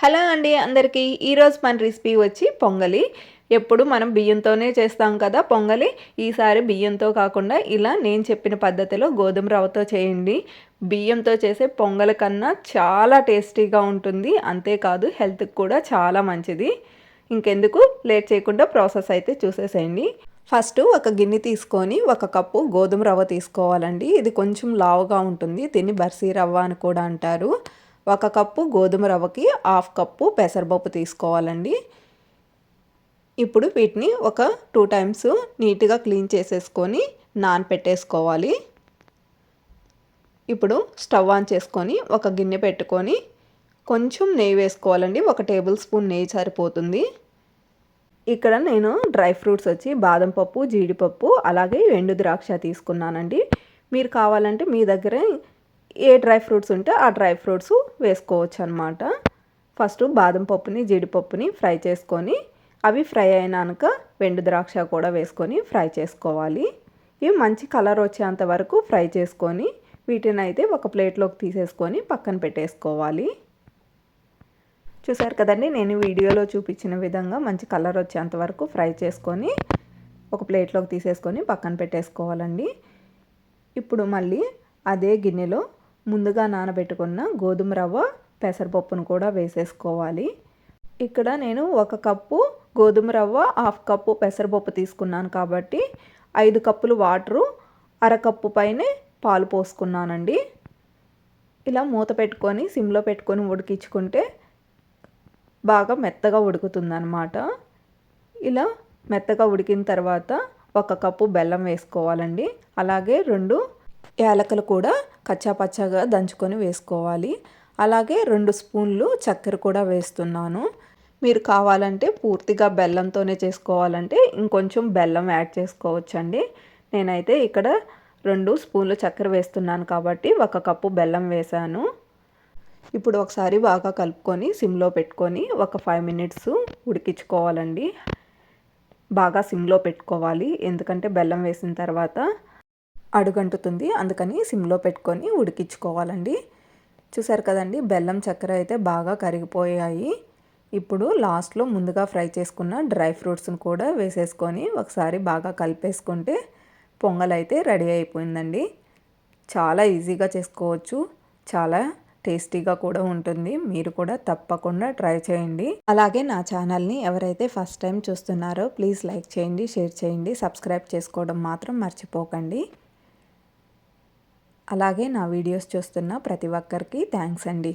Hello అండి అందరికీ. ఈరోజు మన రెసిపీ వచ్చి పొంగలి. ఎప్పుడు మనం బియ్యంతోనే చేస్తాం కదా పొంగలి. ఈసారి బియ్యంతో కాకుండా ఇలా నేను చెప్పిన పద్ధతిలో గోధుమ రవ్వతో చేయండి. బియ్యంతో చేసే పొంగలి కన్నా చాలా టేస్టీగా ఉంటుంది. అంతేకాదు హెల్త్కి కూడా చాలా మంచిది. ఇంకెందుకు? లేట్ చేయకుండా ప్రాసెస్ అయితే చూసేసేయండి. ఫస్ట్ ఒక గిన్నె తీసుకొని ఒక కప్పు గోధుమ రవ్వ తీసుకోవాలండి. ఇది కొంచెం లావుగా ఉంటుంది. దీన్ని బర్సీ రవ్వ అని కూడా అంటారు. ఒక కప్పు గోధుమ రవ్వకి హాఫ్ కప్పు పెసరపప్పు తీసుకోవాలండి. ఇప్పుడు వీటిని ఒక టూ టైమ్స్ నీట్గా క్లీన్ చేసేసుకొని నానపెట్టేసుకోవాలి ఇప్పుడు స్టవ్ ఆన్ చేసుకొని ఒక గిన్నె పెట్టుకొని కొంచెం నెయ్యి వేసుకోవాలండి. ఒక టేబుల్ స్పూన్ నెయ్యి సరిపోతుంది. ఇక్కడ నేను డ్రై ఫ్రూట్స్ వచ్చి బాదం పప్పు జీడిపప్పు అలాగే ఎండు ద్రాక్ష తీసుకున్నానండి. మీరు కావాలంటే మీ దగ్గరే ఏ డ్రై ఫ్రూట్స్ ఉంటే ఆ డ్రై ఫ్రూట్స్ వేసుకోవచ్చు అనమాట ఫస్ట్ బాదం పప్పుని జీడిపప్పుని ఫ్రై చేసుకొని అవి ఫ్రై అయినాక వెండు ద్రాక్ష కూడా వేసుకొని ఫ్రై చేసుకోవాలి. ఇవి మంచి కలర్ వచ్చేంత వరకు ఫ్రై చేసుకొని వీటిని అయితే ఒక ప్లేట్లోకి తీసేసుకొని పక్కన పెట్టేసుకోవాలి. చూసారు కదండి నేను వీడియోలో చూపించిన విధంగా మంచి కలర్ వచ్చేంత వరకు ఫ్రై చేసుకొని ఒక ప్లేట్లోకి తీసేసుకొని పక్కన పెట్టేసుకోవాలండి. ఇప్పుడు మళ్ళీ అదే గిన్నెలో ముందుగా నానబెట్టుకున్న గోధుమ రవ్వ పెసరపప్పును కూడా వేసేసుకోవాలి. ఇక్కడ నేను ఒక కప్పు గోధుమ రవ్వ హాఫ్ కప్పు పెసరపప్పు తీసుకున్నాను కాబట్టి ఐదు కప్పులు వాటరు అరకప్పు పైనే పాలు పోసుకున్నానండి. ఇలా మూత పెట్టుకొని సిమ్లో పెట్టుకొని ఉడికించుకుంటే బాగా మెత్తగా ఉడుకుతుందన్నమాట. ఇలా మెత్తగా ఉడికిన తర్వాత ఒక కప్పు బెల్లం వేసుకోవాలండి. అలాగే రెండు యాలకలు కూడా కచ్చాపచ్చాగా దంచుకొని వేసుకోవాలి. అలాగే రెండు స్పూన్లు చక్కెర కూడా వేస్తున్నాను. మీరు కావాలంటే పూర్తిగా బెల్లంతోనే చేసుకోవాలంటే ఇంకొంచెం బెల్లం యాడ్ చేసుకోవచ్చండి. నేనైతే ఇక్కడ రెండు స్పూన్లు చక్కెర వేస్తున్నాను కాబట్టి ఒక కప్పు బెల్లం వేసాను ఇప్పుడు ఒకసారి బాగా కలుపుకొని సిమ్లో పెట్టుకొని ఒక ఫైవ్ మినిట్స్ ఉడికించుకోవాలండి. బాగా సిమ్లో పెట్టుకోవాలి. ఎందుకంటే బెల్లం వేసిన తర్వాత అడుగంటుతుంది. అందుకని సిమ్లో పెట్టుకొని ఉడికించుకోవాలండి. చూసారు కదండి బెల్లం చక్కెర అయితే బాగా కరిగిపోయాయి. ఇప్పుడు లాస్ట్లో ముందుగా ఫ్రై చేసుకున్న డ్రై ఫ్రూట్స్ని కూడా వేసేసుకొని ఒకసారి బాగా కలిపేసుకుంటే పొంగల్ అయితే రెడీ అయిపోయిందండి. చాలా ఈజీగా చేసుకోవచ్చు. చాలా టేస్టీగా కూడా ఉంటుంది. మీరు కూడా తప్పకుండా ట్రై చేయండి. అలాగే నా ఛానల్ని ఎవరైతే ఫస్ట్ టైం చూస్తున్నారో ప్లీజ్ లైక్ చేయండి షేర్ చేయండి. సబ్స్క్రైబ్ చేసుకోవడం మాత్రం మర్చిపోకండి. అలాగే నా వీడియోస్ చూస్తున్న ప్రతి ఒక్కరికి థ్యాంక్స్ అండి.